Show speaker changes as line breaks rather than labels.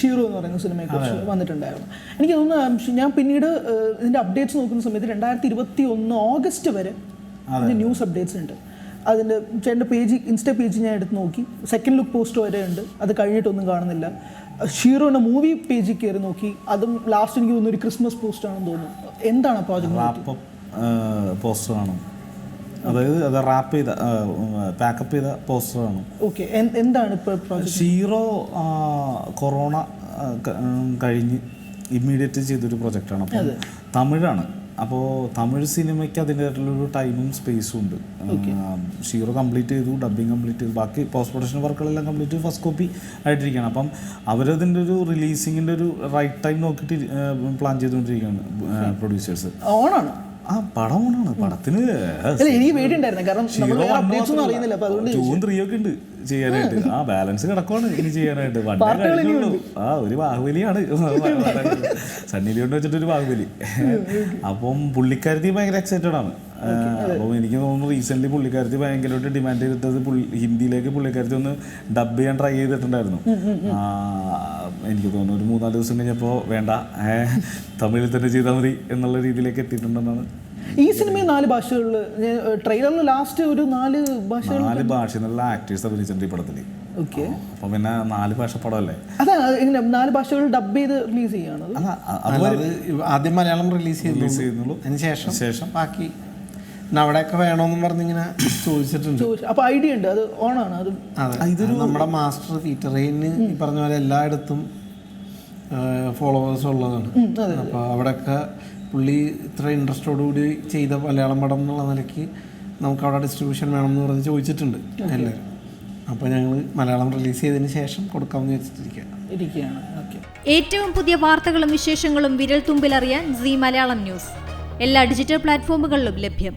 ഷീറോ എന്ന് പറയുന്ന സിനിമയെക്കുറിച്ച് വന്നിട്ടുണ്ടായിരുന്നു. എനിക്ക് തോന്നുന്നു ഞാൻ പിന്നീട് ഇതിന്റെ അപ്ഡേറ്റ്സ് നോക്കുന്ന സമയത്ത് രണ്ടായിരത്തി ഇരുപത്തി ഒന്ന് ഓഗസ്റ്റ് വരെ അതിന്റെ ന്യൂസ് അപ്ഡേറ്റ്സ് ഉണ്ട്. അതിന്റെ ചേട്ടന്റെ പേജ് ഇൻസ്റ്റ പേജ് ഞാൻ എടുത്ത് നോക്കി. സെക്കൻഡ് ലുക്ക് പോസ്റ്റ് വരെ ഉണ്ട്. അത് കഴിഞ്ഞിട്ടൊന്നും കാണുന്നില്ല. ഷീറോയുടെ മൂവി പേജിൽ കയറി നോക്കി. അതും ലാസ്റ്റ് എനിക്ക് തോന്നുന്നു ഒരു ക്രിസ്മസ് പോസ്റ്റ് ആണെന്ന് തോന്നുന്നു. എന്താണ് പ്രോജക്റ്റ്
പോസ്റ്റർ ആണ്? അതായത് അത് റാപ്പ് ചെയ്ത പാക്കപ്പ് ചെയ്ത പോസ്റ്ററാണ്
ഓക്കെ എന്താണ് ഇപ്പോൾ
ഷീറോ കൊറോണ കഴിഞ്ഞ് ഇമ്മീഡിയറ്റ് ചെയ്തൊരു പ്രൊജക്റ്റാണ് അപ്പോൾ തമിഴാണ്. അപ്പോൾ തമിഴ് സിനിമയ്ക്ക് അതിന്റെതായിട്ടുള്ളൊരു ടൈമും സ്പേസും ഉണ്ട്. സീറോ ഷീറോ കംപ്ലീറ്റ് ചെയ്തു ഡബിങ് കംപ്ലീറ്റ് ചെയ്തു. ബാക്കി പോസ്റ്റ് പ്രൊഡക്ഷൻ വർക്കുകളെല്ലാം കംപ്ലീറ്റ് ഫസ്റ്റ് കോപ്പി ആയിട്ടിരിക്കുകയാണ്. അപ്പം അവരതിന്റെ ഒരു റിലീസിങ്ങിന്റെ ഒരു റൈറ്റ് ടൈം നോക്കിയിട്ട് പ്ലാൻ ചെയ്തുകൊണ്ടിരിക്കുകയാണ് പ്രൊഡ്യൂസേഴ്സ്
ഓണാണ്
ആ പടം ഓണാണ് പടത്തിന്
അല്ല എനിക്ക് പേടിയുണ്ടായിരുന്നു. കാരണം നമ്മൾ വേറെ അപ്ഡേറ്റ്സ് ഒന്നും അറിയുന്നില്ല. അപ്പൊ അതുകൊണ്ട്
ജൂൺ ത്രീ ഒക്കെ ഉണ്ട് ചെയ്യാനായിട്ട്. ആ. ബാലൻസ് കിടക്കുവാണ് ഇനി ചെയ്യാനായിട്ട്. വണ്ടേ കഴിഞ്ഞുള്ളൂ ആ ഒരു ബാഹുബലിയാണ്. സണ്ണി ലിയോണ്ട് വെച്ചിട്ട് ഒരു ബാഹുബലി. അപ്പം പുള്ളിക്കാരത്തി ഭയങ്കര എക്സൈറ്റഡ് ആണ്. അപ്പം എനിക്ക് തോന്നുന്നു റീസെന്റ് പുള്ളിക്കാരത്തി ഭയങ്കരമായിട്ട് ഡിമാൻഡ് ചെയ്തിട്ടത് ഹിന്ദിയിലേക്ക് പുള്ളിക്കാരത്തി ഒന്ന് ഡബ് ചെയ്യാൻ ട്രൈ ചെയ്തിട്ടുണ്ടായിരുന്നു. എനിക്ക് തോന്നുന്നു ഒരു മൂന്നാൽ ദിവസം കഴിഞ്ഞപ്പോൾ വേണ്ട തമിഴിൽ തന്നെ ചെയ്താൽ മതി എന്നുള്ള രീതിയിലേക്ക് എത്തിയിട്ടുണ്ടെന്നാണ്
ഈ സിനിമയിൽ നാല് ഭാഷകളിൽ ട്രെയിലറിൽ ലാസ്റ്റ് ഒരു നാല് ഭാഷ
നാല് ഭാഷയിലുള്ള ആക്ടേഴ്സ് അഭിനയിച്ചിട്ടുണ്ട് ഈ പടത്തിൽ
ഓക്കെ.
അപ്പൊ പിന്നെ നാല് ഭാഷ പടമല്ലേ?
അതാ എങ്ങനെ നാല് ഭാഷകൾ ഡബ് ചെയ്ത് റിലീസ് ചെയ്യാണ്
ആദ്യം മലയാളം റിലീസ്
റിലീസ് ചെയ്യുന്നുള്ളൂ
അതിന് ശേഷം?
ശേഷം.
ബാക്കി. അവിടെയൊക്കെ വേണമെന്നും പറഞ്ഞിങ്ങനെ ചോദിച്ചിട്ടുണ്ട്.
അപ്പൊ ഐഡിയ ഉണ്ട് അത് ഓണാണ് അത്
ഇതൊരു നമ്മുടെ മാസ്റ്റർ പീറ്ററേന് ഈ പറഞ്ഞ പോലെ എല്ലായിടത്തും ഫോളോവേഴ്സ് ഉള്ളതാണ്. അപ്പോൾ അവിടെയൊക്കെ പുള്ളി ഇത്ര ഇൻട്രസ്റ്റോടു കൂടി ചെയ്ത മലയാളം പടം എന്നുള്ള നിലയ്ക്ക് നമുക്ക് അവിടെ ഡിസ്ട്രിബ്യൂഷൻ വേണം എന്ന് പറഞ്ഞ് ചോദിച്ചിട്ടുണ്ട് എല്ലാവരും. അപ്പോൾ ഞങ്ങൾ മലയാളം റിലീസ് ചെയ്തതിന് ശേഷം കൊടുക്കാമെന്ന്
വെച്ചിട്ടിരിക്കുകയാണ്
ഏറ്റവും പുതിയ വാർത്തകളും വിശേഷങ്ങളും വിരൽ തുമ്പിലറിയാൻ സി മലയാളം ന്യൂസ്. എല്ലാ ഡിജിറ്റൽ പ്ലാറ്റ്ഫോമുകളിലും ലഭ്യം.